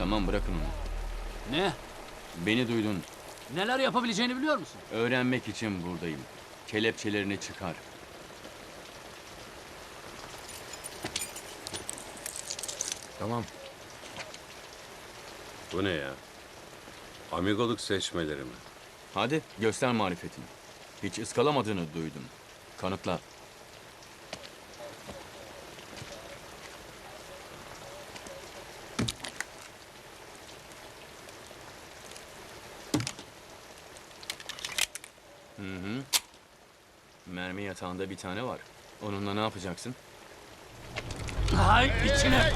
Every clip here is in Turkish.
Tamam bırakın onu. Ne? Beni duydun. Neler yapabileceğini biliyor musun? Öğrenmek için buradayım. Kelepçelerini çıkar. Tamam. Bu ne ya? Amigoluk seçmeleri mi? Hadi göster marifetini. Hiç ıskalamadığını duydum. Kanıtla. Hı hı. Mermi yatağında bir tane var. Onunla ne yapacaksın? Hay içine.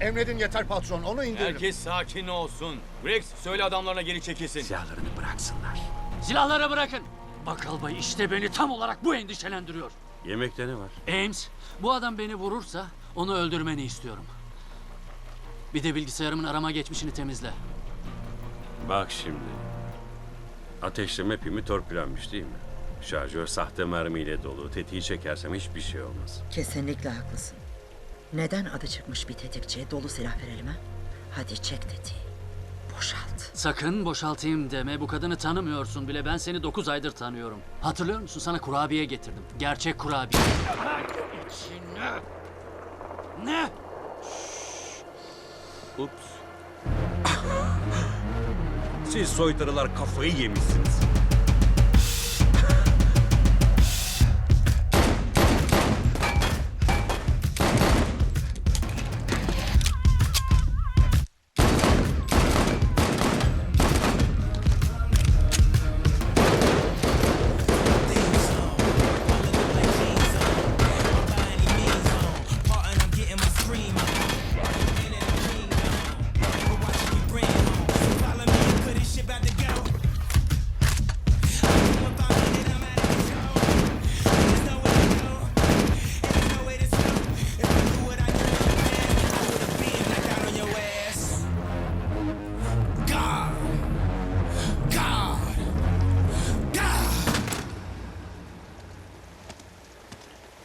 Emredin yeter patron, onu indirin. Herkes sakin olsun. Rex söyle adamlarına geri çekilsin. Silahlarını bıraksınlar. Silahları bırakın. Bakal Bay işte beni tam olarak bu endişelendiriyor. Yemekte ne var? Ames, bu adam beni vurursa onu öldürmeni istiyorum. Bir de bilgisayarımın arama geçmişini temizle. Bak şimdi. Ateşleme pimi torpilenmiş değil mi? Şarjör sahte mermiyle dolu. Tetiği çekersem hiçbir şey olmaz. Kesinlikle haklısın. Neden adı çıkmış bir tetikçiye dolu silah verelim ha? Hadi çek tetiği. Boşalt. Sakın boşaltayım deme. Bu kadını tanımıyorsun bile. Ben seni 9 aydır tanıyorum. Hatırlıyor musun? Sana kurabiye getirdim. Gerçek kurabiye. İçine. Ne? Ups. Siz soytarılar kafayı yemişsiniz.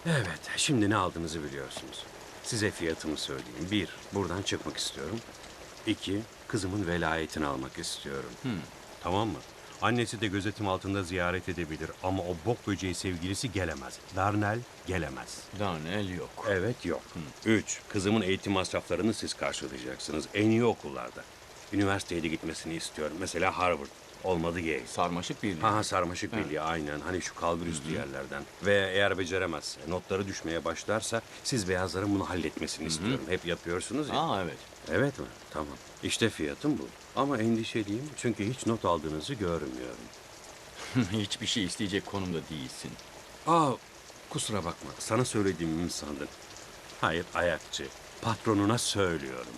Evet, şimdi ne aldığınızı biliyorsunuz. Size fiyatımı söyleyeyim. Bir, buradan çıkmak istiyorum. İki, kızımın velayetini almak istiyorum. Tamam mı? Annesi de gözetim altında ziyaret edebilir ama o bok böceği sevgilisi gelemez. Darnell gelemez. Darnell yok. Evet yok. Üç, kızımın eğitim masraflarını siz karşılayacaksınız. En iyi okullarda. Üniversiteye de gitmesini istiyorum. Mesela Harvard. Olmadı Yale. Sarmaşık birliği. Ha ha sarmaşık birliği aynen. Hani şu kalbur üstü yerlerden. Ve eğer beceremezse, notları düşmeye başlarsa siz beyazların bunu halletmesini istiyorum. Hep yapıyorsunuz ya. Aa evet. Evet mi? Tamam. İşte fiyatım bu. Ama endişeliyim çünkü hiç not aldığınızı görmüyorum. Hiçbir şey isteyecek konumda değilsin. Aa, kusura bakma. Sana söylediğimi mi sandın? Hayır, ayakçı. Patronuna söylüyorum.